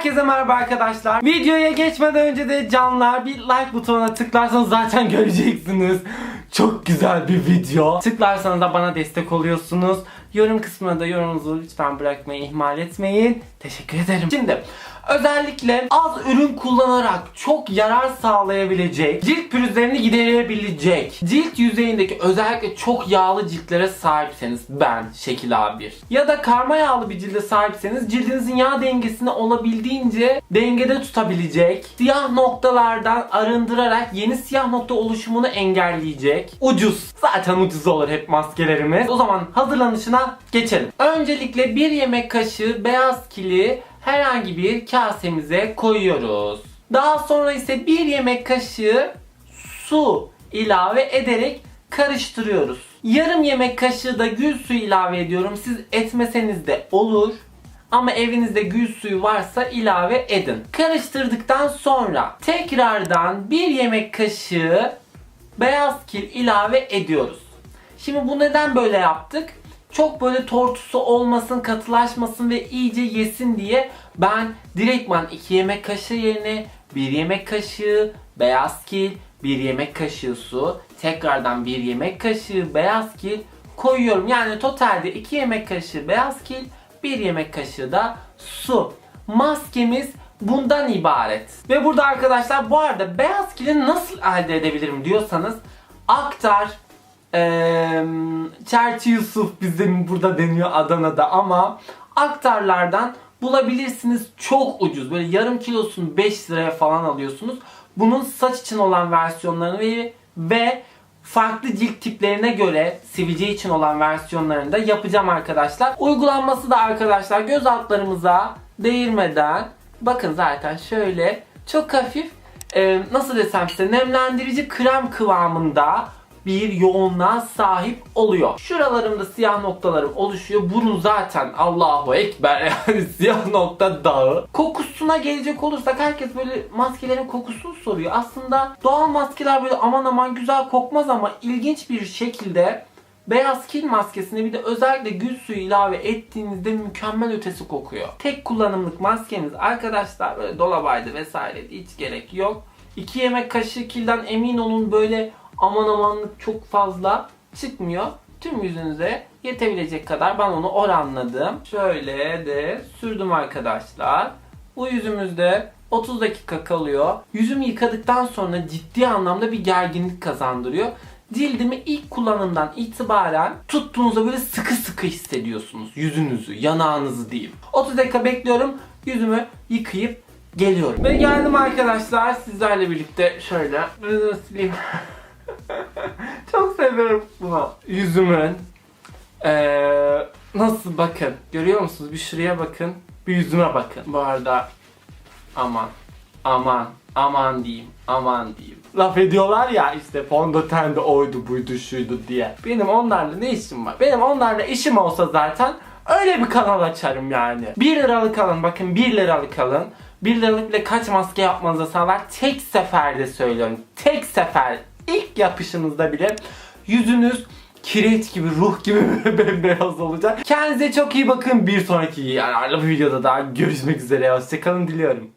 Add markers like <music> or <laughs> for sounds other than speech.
Herkese merhaba arkadaşlar. Videoya geçmeden önce de canlar bir like butonuna tıklarsanız zaten <laughs> göreceksiniz. Çok güzel bir video. Tıklarsanız da bana destek oluyorsunuz. Yorum kısmına da yorumunuzu lütfen bırakmayı ihmal etmeyin. Teşekkür ederim. Şimdi özellikle az ürün kullanarak çok yarar sağlayabilecek, cilt pürüzlerini giderebilecek, cilt yüzeyindeki özellikle çok yağlı ciltlere sahipseniz ben Şekil A1 ya da karma yağlı bir cilde sahipseniz cildinizin yağ dengesini olabildiğince dengede tutabilecek, siyah noktalardan arındırarak yeni siyah nokta oluşumunu engelleyecek, ucuz. Zaten ucuz olur hep maskelerimiz. O zaman hazırlanışına geçelim. Öncelikle bir yemek kaşığı beyaz kili herhangi bir kasemize koyuyoruz. Daha sonra ise bir yemek kaşığı su ilave ederek karıştırıyoruz. Yarım yemek kaşığı da gül suyu ilave ediyorum. Siz etmeseniz de olur. Ama evinizde gül suyu varsa ilave edin. Karıştırdıktan sonra tekrardan bir yemek kaşığı beyaz kil ilave ediyoruz. Şimdi bu neden böyle yaptık? Çok böyle tortusu olmasın, katılaşmasın ve iyice yesin diye ben direktman 2 yemek kaşığı yerine 1 yemek kaşığı beyaz kil, 1 yemek kaşığı su, tekrardan 1 yemek kaşığı beyaz kil koyuyorum. Yani totalde 2 yemek kaşığı beyaz kil, 1 yemek kaşığı da su. Maskemiz bundan ibaret. Ve burada arkadaşlar bu arada beyaz kili nasıl elde edebilirim diyorsanız aktar Çerçi Yusuf bizim burada deniyor Adana'da ama aktarlardan bulabilirsiniz çok ucuz. Böyle yarım kilosunu 5 liraya falan alıyorsunuz. Bunun saç için olan versiyonlarını ve, ve farklı cilt tiplerine göre sivilce için olan versiyonlarını da yapacağım arkadaşlar. Uygulanması da arkadaşlar göz altlarımıza değirmeden bakın zaten şöyle çok hafif e, nasıl desem size nemlendirici krem kıvamında bir yoğunluğa sahip oluyor. Şuralarımda siyah noktalarım oluşuyor. Burun zaten Allahu Ekber <laughs> yani siyah nokta dağı. Kokusuna gelecek olursak herkes böyle maskelerin kokusunu soruyor. Aslında doğal maskeler böyle aman aman güzel kokmaz ama ilginç bir şekilde Beyaz kil maskesine bir de özellikle gül suyu ilave ettiğinizde mükemmel ötesi kokuyor. Tek kullanımlık maskemiz arkadaşlar böyle dolabaydı vesaire hiç gerek yok. 2 yemek kaşığı kilden emin olun böyle aman amanlık çok fazla çıkmıyor. Tüm yüzünüze yetebilecek kadar ben onu oranladım. Şöyle de sürdüm arkadaşlar. Bu yüzümüzde 30 dakika kalıyor. Yüzümü yıkadıktan sonra ciddi anlamda bir gerginlik kazandırıyor. Cildimi ilk kullanımdan itibaren tuttuğunuzda böyle sıkı sıkı hissediyorsunuz. Yüzünüzü, yanağınızı diyeyim. 30 dakika bekliyorum. Yüzümü yıkayıp geliyorum. Ve geldim arkadaşlar sizlerle birlikte şöyle. Sileyim. <laughs> Seviyorum bunu. Yüzümün eee, nasıl bakın görüyor musunuz? Bir şuraya bakın. Bir yüzüme bakın. Bu arada aman aman aman diyeyim aman diyeyim. Laf ediyorlar ya işte fondöten de oydu buydu şuydu diye. Benim onlarla ne işim var? Benim onlarla işim olsa zaten öyle bir kanal açarım yani. 1 liralık alın bakın 1 liralık alın. 1 liralık bile kaç maske yapmanıza sağlar? Tek seferde söylüyorum. Tek sefer. ilk yapışınızda bile yüzünüz kireç gibi, ruh gibi <laughs> bembeyaz olacak. Kendinize çok iyi bakın. Bir sonraki yararlı bir videoda daha görüşmek üzere. Hoşçakalın diliyorum.